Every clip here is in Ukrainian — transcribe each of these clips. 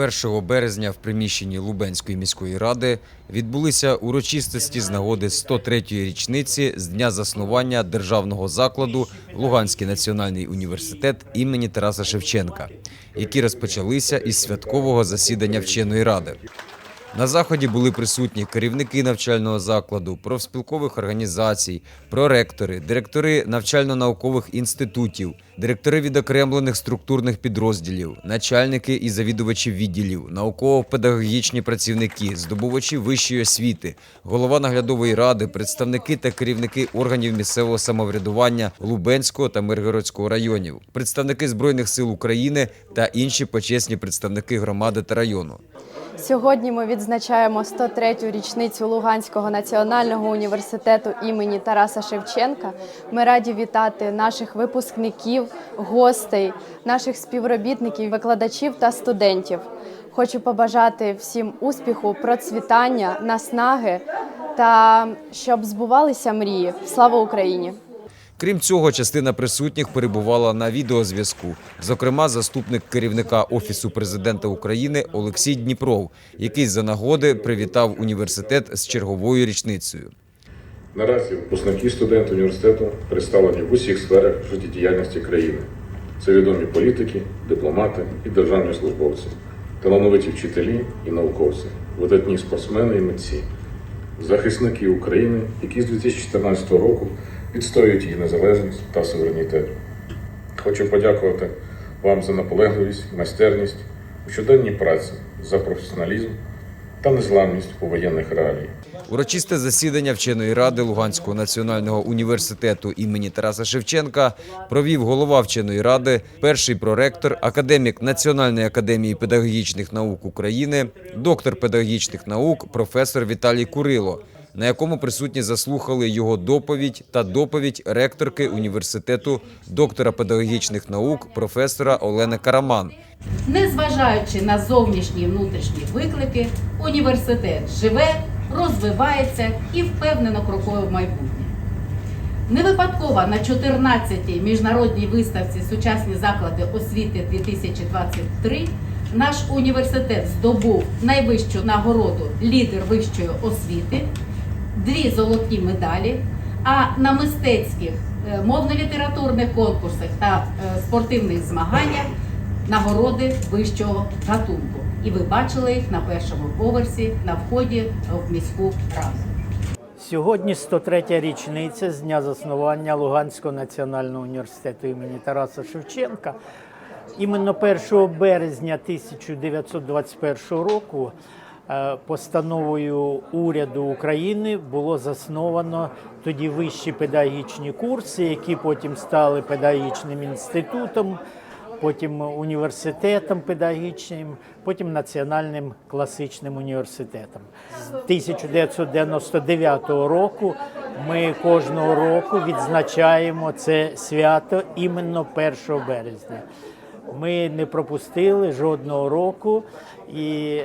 1 березня в приміщенні Лубенської міської ради відбулися урочистості з нагоди 103-ї річниці з дня заснування державного закладу Луганський національний університет імені Тараса Шевченка, які розпочалися із святкового засідання вченої ради. На заході були присутні керівники навчального закладу, профспілкових організацій, проректори, директори навчально-наукових інститутів, директори відокремлених структурних підрозділів, начальники і завідувачі відділів, науково-педагогічні працівники, здобувачі вищої освіти, голова наглядової ради, представники та керівники органів місцевого самоврядування Лубенського та Миргородського районів, представники збройних сил України та інші почесні представники громади та району. Сьогодні ми відзначаємо 103-ю річницю Луганського національного університету імені Тараса Шевченка. Ми раді вітати наших випускників, гостей, наших співробітників, викладачів та студентів. Хочу побажати всім успіху, процвітання, наснаги та щоб збувалися мрії. Слава Україні! Крім цього, частина присутніх перебувала на відеозв'язку. Зокрема, заступник керівника офісу президента України Олексій Дніпров, який за нагоди привітав університет з черговою річницею. Наразі випускники студенти університету представлені в усіх сферах життєдіяльності країни. Це відомі політики, дипломати і державні службовці, талановиті вчителі і науковці, видатні спортсмени і митці, захисники України, які з 2014 року відстоюють її незалежність та суверенітет. Хочу подякувати вам за наполегливість, майстерність у щоденній праці, за професіоналізм та незламність у воєнних реаліях. Урочисте засідання вченої ради Луганського національного університету імені Тараса Шевченка провів голова вченої ради, перший проректор, академік Національної академії педагогічних наук України, доктор педагогічних наук, професор Віталій Курило, на якому присутні заслухали його доповідь та доповідь ректорки університету, доктора педагогічних наук, професора Олени Караман. Незважаючи на зовнішні і внутрішні виклики, університет живе, розвивається і впевнено крокує в майбутнє. Не випадково на 14-й міжнародній виставці Сучасні заклади освіти 2023 наш університет здобув найвищу нагороду лідер вищої освіти, дві золоті медалі. А на мистецьких е, мовно-літературних конкурсах та е, спортивних змаганнях нагороди вищого гатунку. І ви бачили їх на першому поверсі на вході в міську раду. Сьогодні 103-я річниця з дня заснування Луганського національного університету імені Тараса Шевченка. Іменно 1 березня 1921 року постановою уряду України було засновано тоді вищі педагогічні курси, які потім стали педагогічним інститутом, потім університетом педагогічним, потім національним класичним університетом. З 1999 року ми кожного року відзначаємо це свято іменно 1 березня. Ми не пропустили жодного року, і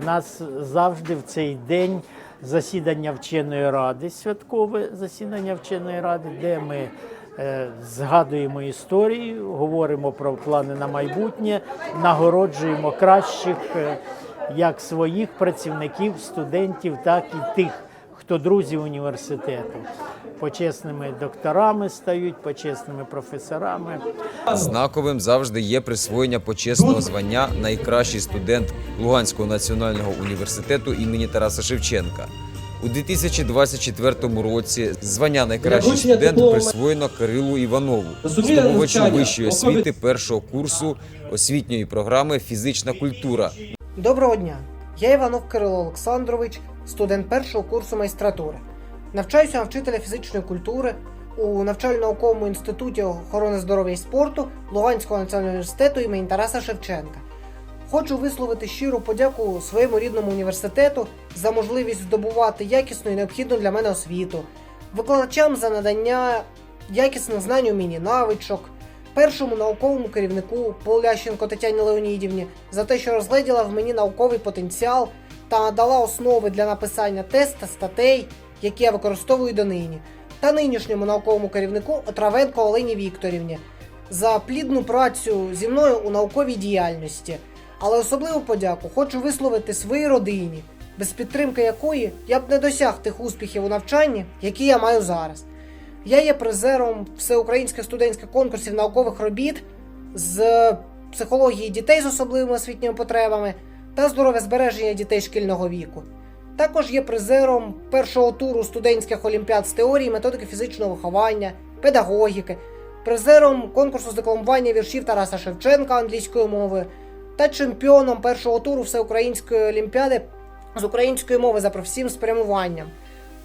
в нас завжди в цей день засідання вченої ради, святкове засідання вченої ради, де ми е, згадуємо історію, говоримо про плани на майбутнє, нагороджуємо кращих е, як своїх працівників, студентів, так і тих, хто друзі університету. Почесними докторами стають, почесними професорами. Знаковим завжди є присвоєння почесного звання найкращий студент Луганського національного університету імені Тараса Шевченка. У 2024 році звання найкращий студент присвоєно Кирилу Іванову, здобувачу вищої освіти першого курсу освітньої програми Фізична культура Доброго дня! Я Іванов Кирило Олександрович, студент першого курсу майстратури. Навчаюся на вчителя фізичної культури у навчально-науковому інституті охорони здоров'я і спорту Луганського національного університету імені Тараса Шевченка. Хочу висловити щиру подяку своєму рідному університету за можливість здобувати якісну і необхідну для мене освіту, викладачам за надання якісних знань умінь і навичок, першому науковому керівнику Полященко Тетяні Леонідівні за те, що розгледіла в мені науковий потенціал та дала основи для написання тест та статей, які я використовую донині, та нинішньому науковому керівнику Отравенко Олені Вікторівні за плідну працю зі мною у науковій діяльності. Але особливу подяку хочу висловити своїй родині, без підтримки якої я б не досяг тих успіхів у навчанні, які я маю зараз. Я є призером всеукраїнських студентських конкурсів наукових робіт з психології дітей з особливими освітніми потребами та здоров'я збереження дітей шкільного віку. Також є призером першого туру студентських олімпіад з теорії, методики фізичного виховання, педагогіки, призером конкурсу з декламування віршів Тараса Шевченка англійської мови та чемпіоном першого туру всеукраїнської олімпіади з української мови за професійним спрямуванням.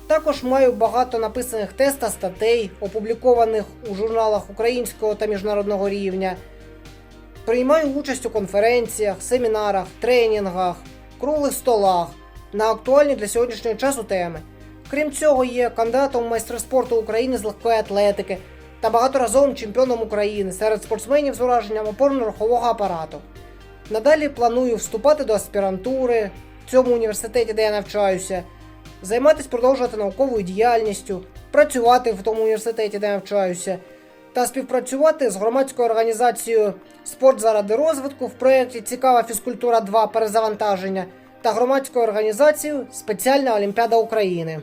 Також маю багато написаних тест та статей, опублікованих у журналах українського та міжнародного рівня. Приймаю участь у конференціях, семінарах, тренінгах, круглих столах на актуальні для сьогоднішнього часу теми. Крім цього, є кандидатом в майстри спорту України з легкої атлетики та багаторазовим чемпіоном України серед спортсменів з ураженням опорно-рухового апарату. Надалі планую вступати до аспірантури в цьому університеті, де я навчаюся, займатися продовжувати науковою діяльністю, працювати в тому університеті, де я навчаюся, та співпрацювати з громадською організацією Спорт заради розвитку в проєкті Цікава фізкультура 2 перезавантаження та громадською організацією Спеціальна Олімпіада України.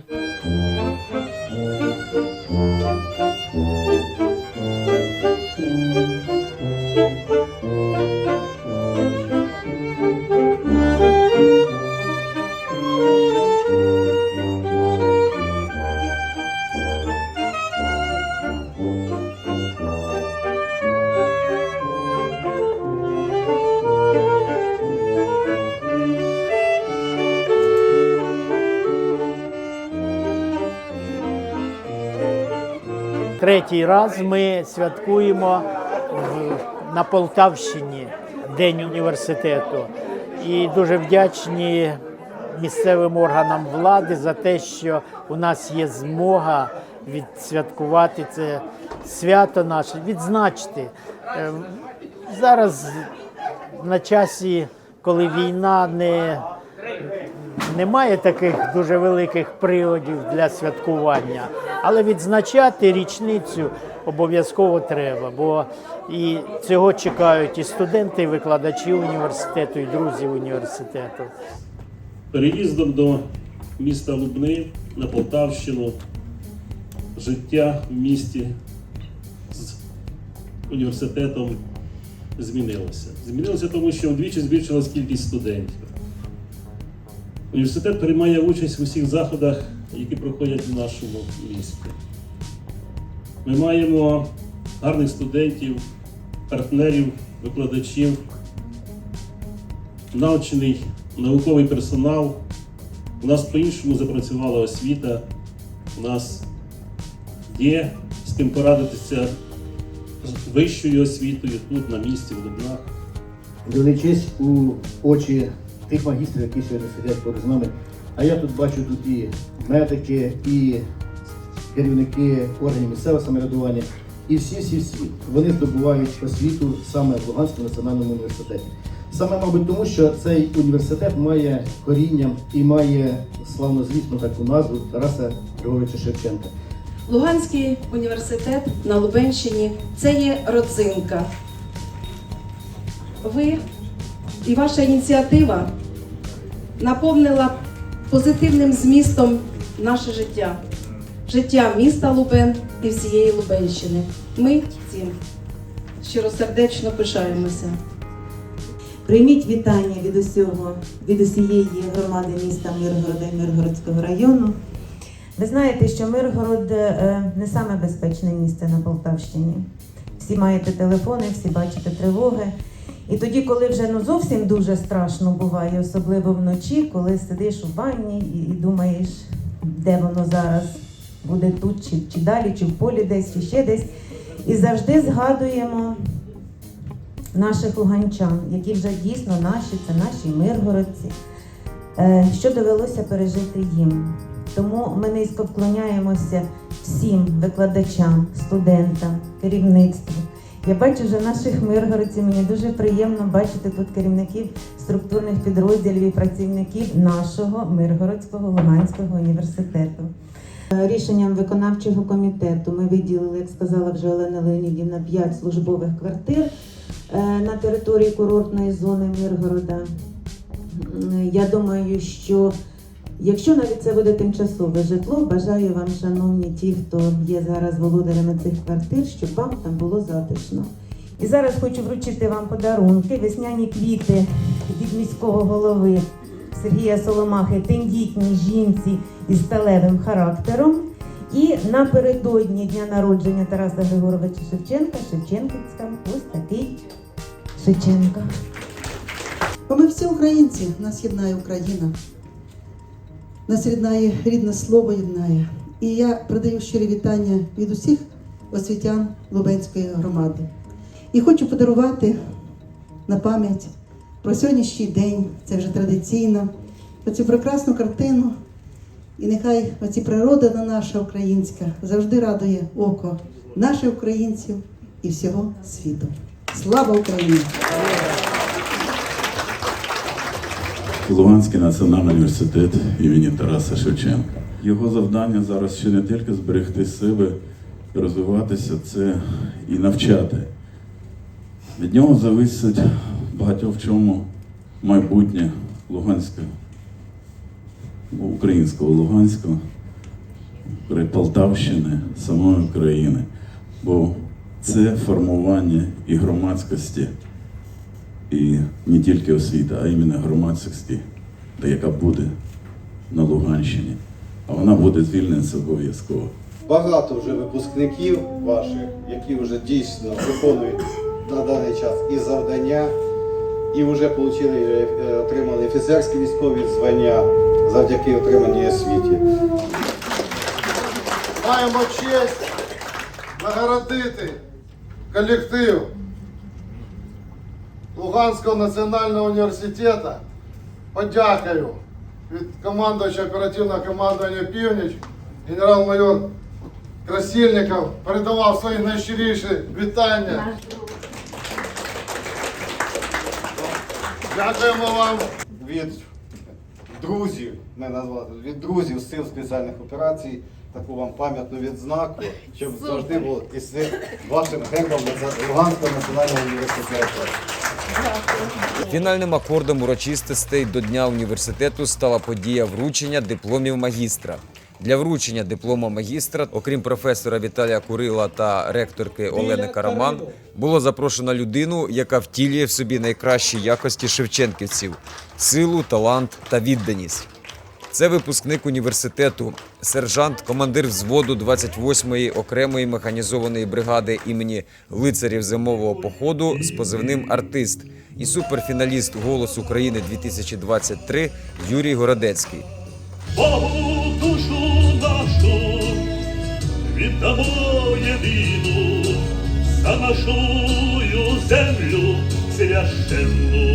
Третій раз ми святкуємо на Полтавщині День університету. І дуже вдячні місцевим органам влади за те, що у нас є змога відсвяткувати це свято наше, відзначити. Е, Зараз на часі, коли війна не немає таких дуже великих приводів для святкування, але відзначати річницю обов'язково треба, бо і цього чекають і студенти, і викладачі університету, і друзі університету. Переїздом до міста Лубни на Полтавщину життя в місті з університетом змінилося. Змінилося тому, що вдвічі збільшилась кількість студентів. Університет приймає участь в усіх заходах, які проходять в нашому місті. Ми маємо гарних студентів, партнерів, викладачів, навчений науковий персонал. У нас по-іншому запрацювала освіта. У нас є з ким порадитися вищою освітою тут, на місці, в Дубнах. дивлячись у очі тих магістрів, які сьогодні сидять поруч з нами. А я тут бачу тут і медики, і керівники органів місцевого самоврядування, і всі, всі, всі вони здобувають освіту саме в Луганському національному університеті. Саме, мабуть, тому що цей університет має корінням і має славнозвісну таку назву Тараса Григоровича Шевченка. Луганський університет на Лубенщині це є родзинка. Ви і ваша ініціатива наповнила позитивним змістом наше життя, життя міста Лубен і всієї Лубенщини. Ми цим щиросердечно пишаємося. Прийміть вітання від усього, від усієї громади міста Миргорода і Миргородського району. Ви знаєте, що Миргород е, не саме безпечне місце на Полтавщині. Всі маєте телефони, всі бачите тривоги. І тоді, коли вже ну зовсім дуже страшно буває, особливо вночі, коли сидиш у ванні і, і думаєш, де воно зараз буде тут, чи, чи далі, чи в полі десь, чи ще десь. І завжди згадуємо наших луганчан, які вже дійсно наші, це наші миргородці, е, що довелося пережити їм. Тому ми низько вклоняємося всім викладачам, студентам, керівництву. Я бачу вже наших миргородців. Мені дуже приємно бачити тут керівників структурних підрозділів і працівників нашого Миргородського Луганського університету. Е, Рішенням виконавчого комітету ми виділили, як сказала вже Олена Леонідівна, 5 службових квартир е, на території курортної зони Миргорода. Я думаю, що якщо навіть це буде тимчасове житло, бажаю вам, шановні ті, хто є зараз володарями цих квартир, щоб вам там було затишно. І зараз хочу вручити вам подарунки, весняні квіти від міського голови Сергія Соломахи, тендітній жінці із сталевим характером. І напередодні дня народження Тараса Григоровича Шевченка, Шевченківська, ось такий Шевченка. Ми всі українці, нас єднає Україна. Нас єднає рідне слово єднає. І я передаю щирі вітання від усіх освітян Лубенської громади. І хочу подарувати на пам'ять про сьогоднішній день, це вже традиційно, оцю прекрасну картину. І нехай оці природа наша українська завжди радує око наших українців і всього світу. Слава Україні! Луганський національний університет імені Тараса Шевченка. Його завдання зараз ще не тільки зберегти себе і розвиватися, це і навчати. Від нього зависить багато в чому майбутнє Луганського, українського Луганського, Полтавщини, самої України. Бо це формування і громадськості і не тільки освіта, а іменно громадськості, та яка буде на Луганщині. А вона буде звільнена обов'язково. Багато вже випускників ваших, які вже дійсно виконують на даний час і завдання, і вже получили, е, отримали офіцерські військові звання завдяки отриманій освіті. Маємо честь нагородити колектив Луганського національного університету подякою від командуюча оперативного командування Північ генерал-майор Красильников передавав свої найщиріші вітання. Дякуємо вам. Від друзів, не назвати, від друзів Сил спеціальних операцій таку вам пам'ятну відзнаку, щоб завжди було із вашим гербом Луганського національного університету. Фінальним акордом урочистостей до Дня університету стала подія вручення дипломів магістра. Для вручення диплома магістра, окрім професора Віталія Курила та ректорки Олени Караман, було запрошено людину, яка втілює в собі найкращі якості шевченківців силу, талант та відданість. Це випускник університету, сержант, командир взводу 28-ї окремої механізованої бригади імені лицарів зимового походу з позивним артист і суперфіналіст «Голос України 2023» Юрій Городецький. Богу душу нашу віддамо єдину за нашу землю священну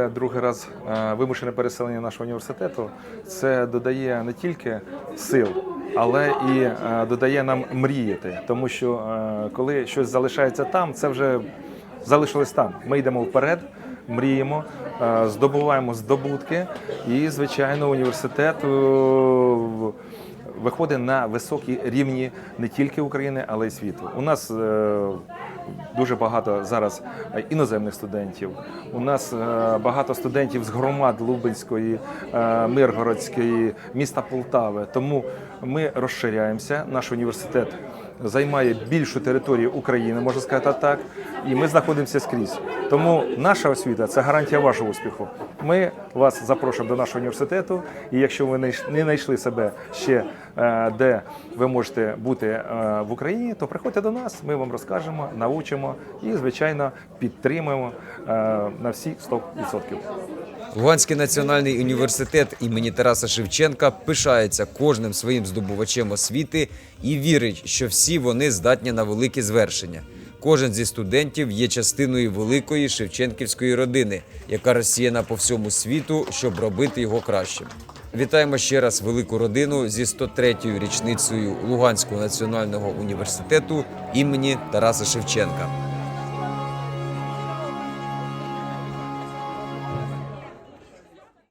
Уже другий раз е, вимушене переселення нашого університету. Це додає не тільки сил, але і е, додає нам мріяти. Тому що е, коли щось залишається там, це вже залишилось там. Ми йдемо вперед, мріємо, здобуваємо здобутки, і звичайно, університет виходить на високі рівні не тільки України, але й світу. У нас дуже багато зараз іноземних студентів. У нас е, багато студентів з громад Лубенської, е, Миргородської, міста Полтави. Тому ми розширяємося. Наш університет займає більшу територію України, можна сказати так, і ми знаходимося скрізь. Тому наша освіта це гарантія вашого успіху. Ми вас запрошуємо до нашого університету. І якщо ви не знайшли себе ще е, де ви можете бути е, в Україні, то приходьте до нас. Ми вам розкажемо, научимо і, звичайно, підтримуємо е, на всі 100%. Луганський національний університет імені Тараса Шевченка пишається кожним своїм здобувачем освіти і вірить, що всі вони здатні на великі звершення. Кожен зі студентів є частиною великої шевченківської родини, яка розсіяна по всьому світу, щоб робити його кращим. Вітаємо ще раз велику родину зі 103-ю річницею Луганського національного університету імені Тараса Шевченка.